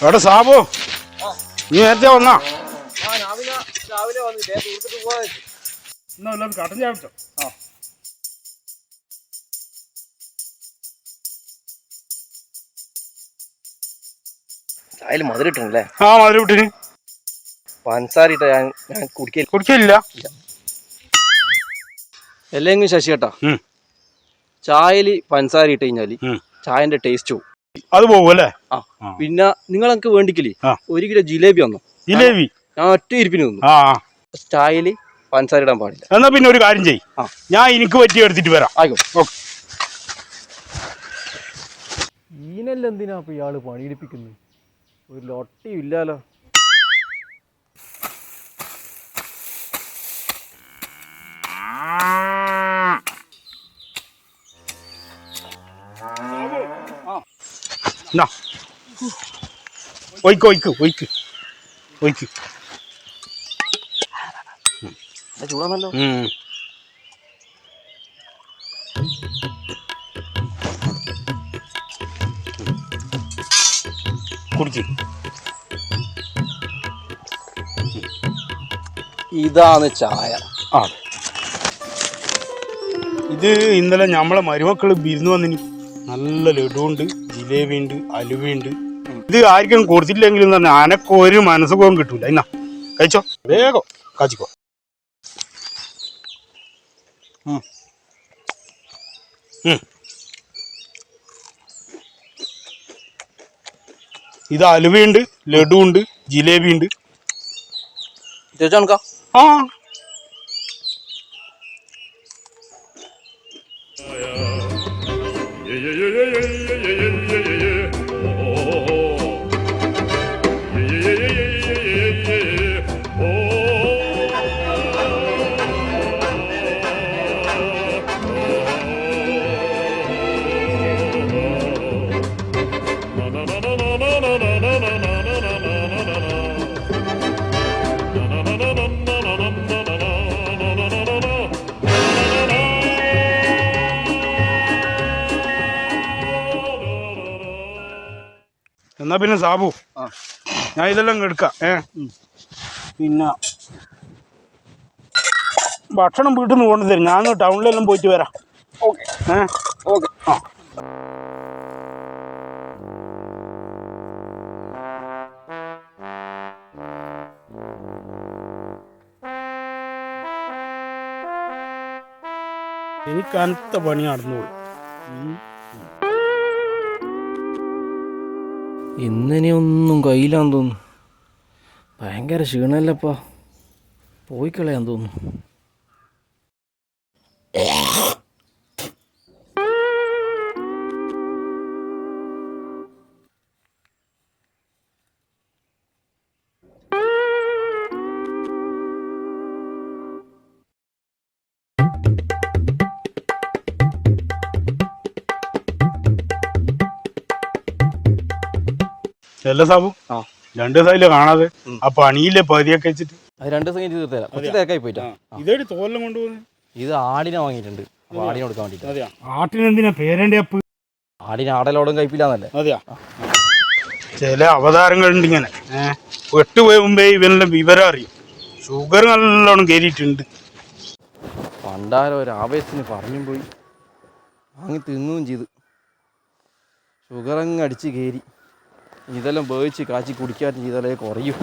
എവിടെ സാബു നീ നേരത്തെ വന്നാ. രാവിലെ വന്നിട്ട് തീർത്തിട്ട് പോകാൻ എന്നാ വല്ലതും കട്ടൻ ചാവിച്ചോ ആ. ചായയിൽ മധുരം ആ മധുര വിട്ടിന് പഞ്ചസാര ഇട്ട ഞാൻ ഞാൻ കുടിക്കില്ല കുടിക്കില്ല അല്ലെങ്കിൽ ശശി കേട്ടാ ചായൽ ചായയിൽ പഞ്ചസാര ഇട്ട്. ചായന്റെ ടേസ്റ്റ് പോകും അത് പോകും അല്ലേ പിന്നെ നിങ്ങൾ എനിക്ക് വേണ്ടിക്കില്ലേ ഒരു കിലോ ജിലേബി വന്നു? ജിലേബി? ഞാൻ ഒറ്റ ഇരിപ്പിന് തന്നു. സ്റ്റൈൽ ആ. പഞ്ചസാര ഇടാൻ പാടില്ല. എന്നാ പിന്നെ ഒരു കാര്യം ചെയ് ഞാൻ എനിക്ക് പറ്റി എടുത്തിട്ട് വരാം. ആയിക്കോട്ടെ. ഓക്കെ. ഈനെല്ലാം എന്തിനാ ഇയാൾ പണിയെടുപ്പിക്കുന്നത് ഒരു ലൊട്ടിയും ഇല്ലാലോ? എന്നാ ഒയ്ക്ക് ഒയ്ക്ക് ഒയ്ക്ക് ഒയ്ക്ക് ചൂടാന്നല്ലോ ഉം. കുടിക്ക്. ഇതാണ് ചായ. ആ. ഇത് ഇന്നലെ നമ്മളെ മരുമക്കൾ വിരുന്ന് വന്നിന്. നല്ല ലഡുണ്ട് ജിലേബിയുണ്ട് അലുവയുണ്ട് ഇത് ആർക്കും കൊടുത്തില്ലെങ്കിലും തന്നെ അനക്ക് ഒരു മനസ്സുഖവും കിട്ടൂല. എന്നാ കഴിച്ചോ? വേഗം കാച്ചിക്കോ. ഇത് അലുവയുണ്ട് ഉണ്ട് ജിലേബി ഉണ്ട് ആ. എന്നാ പിന്നെ സാബു? ഞാൻ ഇതെല്ലാം എടുക്കാം. ഏ? പിന്നെ ഭക്ഷണം വീട്ടിൽ നിന്ന് കൊണ്ടുതരും ഞാൻ ടൗണിലെല്ലാം പോയിട്ട് വരാം. ഓക്കെ. ഏ? ഓക്കെ. ആ. എനിക്ക് കനത്ത പണി നടന്നോളൂ. ഇന്നിനി ഒന്നും കയ്യിലാന്ന് തോന്നുന്നു. ഭയങ്കര ക്ഷീണല്ലപ്പാ പോയി കളയാൻ തോന്നുന്നു. അല്ല സാബു. രണ്ട് ദിവസമായില്ലേ കാണാതെ. ആ പണിയില്ലേ പതിയൊക്കെ വെച്ചിട്ട്. അത് രണ്ട് ദിവസം കഴിഞ്ഞ് തീർത്തരാം കുറച്ച് തിരക്കായി പോയിട്ടാ. ഇതേടി തോലെല്ലാം കൊണ്ടുപോകുന്നത് ഇത് ആടിനെ വാങ്ങിയിട്ടുണ്ട്. അപ്പോൾ ആടിനെ കൊടുക്കാൻ വേണ്ടിട്ട്. ആട്ടിനെന്തിനാ പേരന്റെ അപ്പ്? ആടിനെ ആടലോടും കഴിപ്പില്ലാന്നല്ലേ? അതെയാ? ചില അവതാരങ്ങളുണ്ട് ഇങ്ങനെ. ഏഹ് വെട്ടുപോയ മുമ്പേ ഇവനെല്ലാം വിവരം അറിയും. ഷുഗർ നല്ലോണം കയറിയിട്ടുണ്ട് പണ്ടാരോ ഒരു ആവേശത്തിന് പറഞ്ഞും പോയി. വാങ്ങി തിന്നുകയും ചെയ്തു. ഷുഗർ അങ്ങ് അടിച്ച് കയറി ഇതെല്ലാം വേവിച്ച് കാച്ചി കുടിക്കാൻ ചെയ്താലേ കുറയൂ.